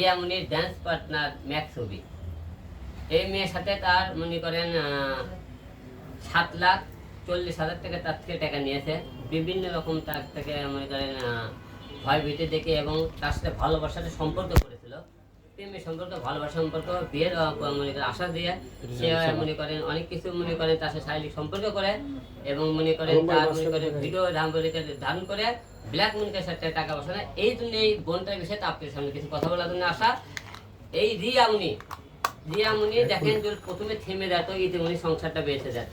রিয়ামনির dance partner ম্যাক্সবি এই মেয়ের সাথে তার, মনে করেন সাত লাখ চল্লিশ হাজার টাকা তার থেকে টাকা নিয়েছে। বিভিন্ন রকম তার থেকে, মনে করেন ভয় ভীতি দেখে এবং তার সাথে ভালোবাসার সম্পর্ক করেছিল প্রেমের সম্পর্ক ভালোবাসা সম্পর্ক বিয়ের মনে করেন আশা দিয়ে সে মনে করেন অনেক কিছু মনে করেন তার সাথে শারীরিক সম্পর্ক করে এবং মনে করেন তার মনে করেন ভিডিও ধারণ করে ব্ল্যাক মনিকের সাথে টাকা পয়সা নেয় এই জন্য এই বোনটার বিষয়ে আপনার সামনে কিছু কথা বলার জন্য আসা। এই রিয়ামনি রিয়ামনি দেখেন প্রথমে থেমে যেত ইতিমনি সংসারটা বেঁচে যেত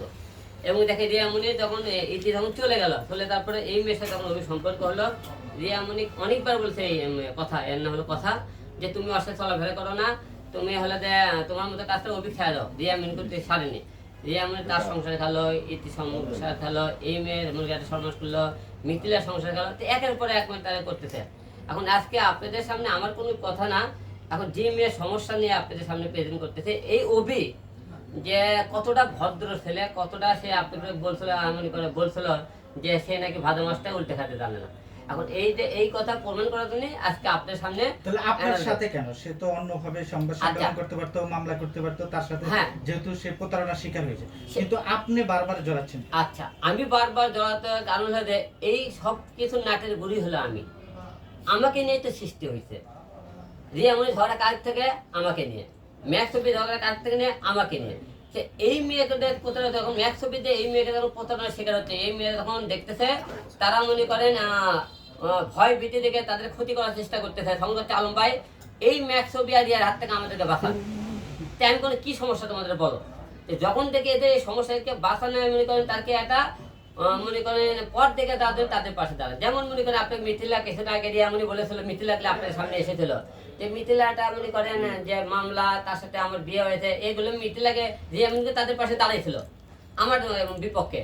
এবং দেখে রিয়ামনি যখন ইতি যখন চলে গেল চলে তারপরে এই মেয়ের সাথে যখন সম্পর্ক হলো। রিয়ামনি অনেকবার বলছে এই কথা এর না হলো কথা। যে তুমি অসাথে চলাফেরা করো না, তুমি হলে তোমার মতো কাজটা অভি খেয়া দাও রিয়ামনি করতে সারেনি রিয়ামনি তার সংসার খেলো, ইতি সংসার খেলো, এই মেয়ের মুরগি একটা সর্বনাশ করল, মিথিলার সংসার খেলো, তো একের পরে এক মিনিট তারা করতেছে। এখন আজকে আপনাদের সামনে আমার কোনো কথা না, এখন যে মেয়ের সমস্যা নিয়ে আপনাদের সামনে প্রেজেন্ট করতেছে, এই অভি যে কতটা ভদ্র ছেলে, কতটা সে আপনাদের বলছিল, মনে করে বলছিল যে সে নাকি ভাদ্র মাসটা উল্টে খাতে জানে না। এখন এই যে এই কথা প্রমাণ করার জন্য আজকে আপনাদের সামনে তাহলে আপনার সাথে কেন? সে তো অন্যভাবে সংবাদ সম্মেলন আচ্ছা। করতে পারতো মামলা করতে পারতো তার সাথে হ্যাঁ। যেহেতু সে প্রতারণার শিকার হয়েছে। কিন্তু আপনি বারবার জড়াচ্ছেন আচ্ছা আমি বারবার জড়াতে কারণ এই সব কিছু নাটের গুড়ি হলো আমি। আমাকে নিয়ে তো সৃষ্টি হয়েছে। ঝগড়া কাজ থেকে আমাকে নিয়ে ম্যাক্স ছবি ঝগড়া কাজ থেকে নিয়ে আমাকে নিয়ে। এই মেয়েদের প্রতারণা যখন ম্যাক্স ছবিতে এই মেয়েকে যখন প্রতারণার শিকার হচ্ছে এই মেয়ে যখন দেখতেছে তারা মনে করেন ভয় ভীতি দেখে তাদের ক্ষতি করার চেষ্টা করতেছে সংগত আলম ভাই। এই ম্যাক্স ছবি আর ইয়ার হাত থেকে আমাদেরকে বাঁচান। তেমন করে কি সমস্যা তোমাদের বলো? যখন থেকে এদের এই সমস্যাকে বাঁচানো মনে করেন তাকে একটা মনে করেন পর দেখে তাদের তাদের পাশে দাঁড়ায় যেমন মনে করেন আপনি মিথিলা কিছুদিন আগে দিয়ে এমনই বলেছিল মিথিলাকে আপনার সামনে এসেছিল। যে মিথিলাটা মনে করেন যে মামলা, তার সাথে আমার বিয়ে হয়েছে, এগুলো মিথিলাকে রিয়ামনকে তাদের পাশে দাঁড়িয়েছিল আমার বিপক্ষে।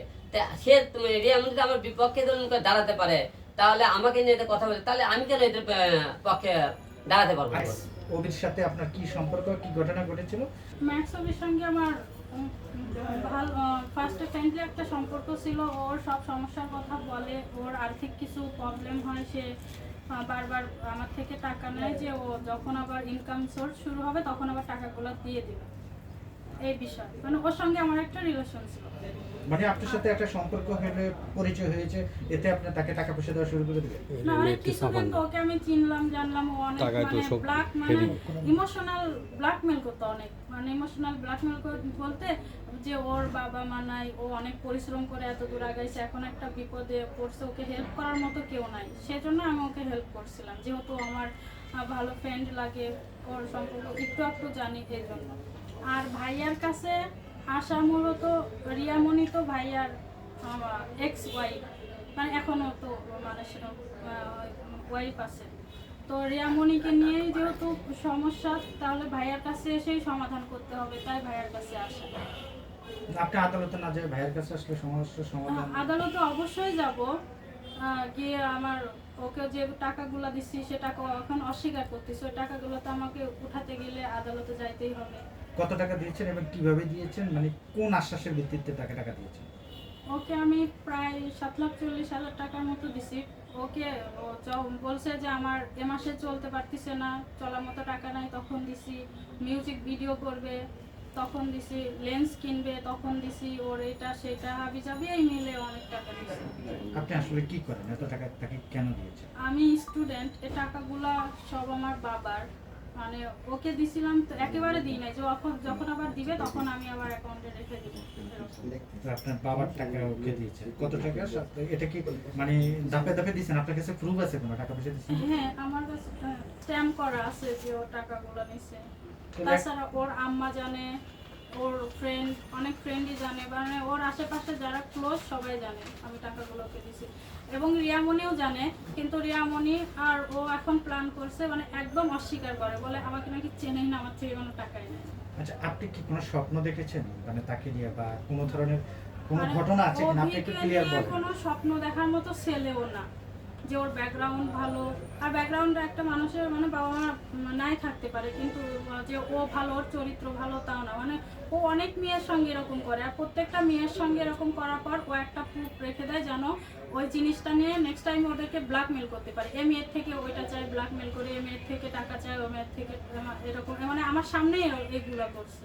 সে তুমি রিয়ামন যদি আমার বিপক্ষে দাঁড়াতে পারে। তাহলে আমাকে নিয়ে এদের কথা বলে তাহলে আমি কেন এদের পক্ষে দাঁড়াতে পারব আর অভির সাথে আপনার কি সম্পর্ক কি ঘটনা ঘটেছিল? ম্যাক্সবের সঙ্গে আমার ভালো ফার্স্টে ফ্রেন্ডলি একটা সম্পর্ক ছিল। ওর সব সমস্যার কথা বলে ওর আর্থিক কিছু প্রবলেম হয় সে বারবার আমার থেকে টাকা নেয় যে ও যখন আবার ইনকাম সোর্স শুরু হবে তখন আবার টাকাগুলো দিয়ে দেবে। এই বিষয়। মানে ওর সঙ্গে আমার একটা রিলেশন ছিল। মানে আপনার সাথে একটা সম্পর্ক হলে পরিচয় হয়েছে এতে আপনি তাকে টাকা পয়সা দেওয়া শুরু করে দিলেন? না অনেক কিছুদিন তো ওকে আমি চিনলাম জানলাম ও অনেক মানে ব্ল্যাক মানে ইমোশনাল ব্ল্যাকমেল করতো অনেক। মানে ইমোশনাল ব্ল্যাকমেল বলতে যে ওর বাবা মা নাই ও অনেক পরিশ্রম করে এত দূর আগাইছে এখন একটা বিপদে পড়ছে ওকে হেল্প করার মতো কেউ নাই। সেজন্য আমি ওকে হেল্প করছিলাম যেহেতু আমার ভালো ফ্রেন্ড লাগে ওর সম্পর্ক একটু একটু জানি এই জন্য। আর ভাইয়ার কাছে আসা মূলত রিয়ামণি তো ভাইয়ার এক্স ওয়াইফ মানে এখনও তো মানে ওয়াইফ আছে। তো রিয়ামণিকে নিয়েই যেহেতু সমস্যা তাহলে ভাইয়ার কাছে এসেই সমাধান করতে হবে তাই ভাইয়ার কাছে আসা। আপনি আদালতে না যায় ভাইয়ের কাছে আসলে সমস্যার সমাধান? আদালতে অবশ্যই যাব। গিয়ে আমার ওকে যে টাকাগুলো দিচ্ছি সে টাকা এখন অস্বীকার করতেছে। ওই টাকাগুলো তো আমাকে উঠাতে গেলে আদালতে যাইতেই হবে। কত টাকা দিয়েছেন এবং কীভাবে দিয়েছেন? মানে কোন আশ্বাসের ভিত্তিতে তাকে টাকা দিয়েছেন? ওকে আমি প্রায় সাত লাখ চল্লিশ হাজার টাকার মতো দিছি। ওকে ও বলছে যে আমার এ মাসে চলতে পারতেছে না চলার মতো টাকা নাই তখন দিছি। মিউজিক ভিডিও করবে তখন দিছি। লেন্স কিনবে তখন দিছি। ওর এটা সেটা হাবি যাবি এই মিলে অনেক টাকা দিছি। আপনি আসলে কি করেন? এত টাকা তাকে কেন দিয়েছেন? আমি স্টুডেন্ট এ টাকাগুলা সব আমার বাবার। মানে ওকে দিছিলাম তো একেবারে দিই নাই যখন যখন আবার দিবে তখন আমি আবার অ্যাকাউন্টে রেখে দিব আপনার বাবার টাকা ওকে দিয়েছে। কত টাকা? এটা কি মানে দাপে দাপে দিয়েছেন আপনার কাছে প্রুফ আছে কোনো? টাকা পয়সা দিয়েছেন হ্যাঁ আমার কাছে স্ট্যাম্প করা আছে যে ও টাকাগুলো নিছে। তাছাড়া ওর আম্মা জানে ওর ফ্রেন্ড অনেক ফ্রেন্ডই জানে মানে ওর আশেপাশে যারা ক্লোজ সবাই জানে আমি টাকাগুলোকে দিছি। এবং রিয়ামণিও জানে কিন্তু রিয়ামণি আর ও এখন প্ল্যান করছে মানে একদম অস্বীকার করে বলে আমাকে নাকি চেনেই না আমার থেকে কোনো টাকাই নেই। আচ্ছা আপনি কি কোনো স্বপ্ন দেখেছেন? মানে তাকে নিয়ে বা কোনো ধরনের কোনো ঘটনা আছে কিনা? আপনি একটু ক্লিয়ার বলেন। কোনো স্বপ্ন দেখার মতো ছেলেও না যে ওর ব্যাকগ্রাউন্ড ভালো। আর ব্যাকগ্রাউন্ড একটা মানুষের মানে বাবা মা নাই থাকতে পারে, কিন্তু যে ও ভালো, ওর চরিত্র ভালো তাও না। মানে ও অনেক মেয়ের সঙ্গে এরকম করে, আর প্রত্যেকটা মেয়ের সঙ্গে এরকম করার পর ও একটা প্রুফ রেখে দেয় যেন ওই জিনিসটা নিয়ে নেক্সট টাইম ওদেরকে ব্ল্যাকমেল করতে পারে। এ মেয়ের থেকে ওইটা চায় ব্ল্যাকমেল করে, এ মেয়ের থেকে টাকা চায়, ও মেয়ের থেকে এরকম মানে আমার সামনেই এগুলো করছে।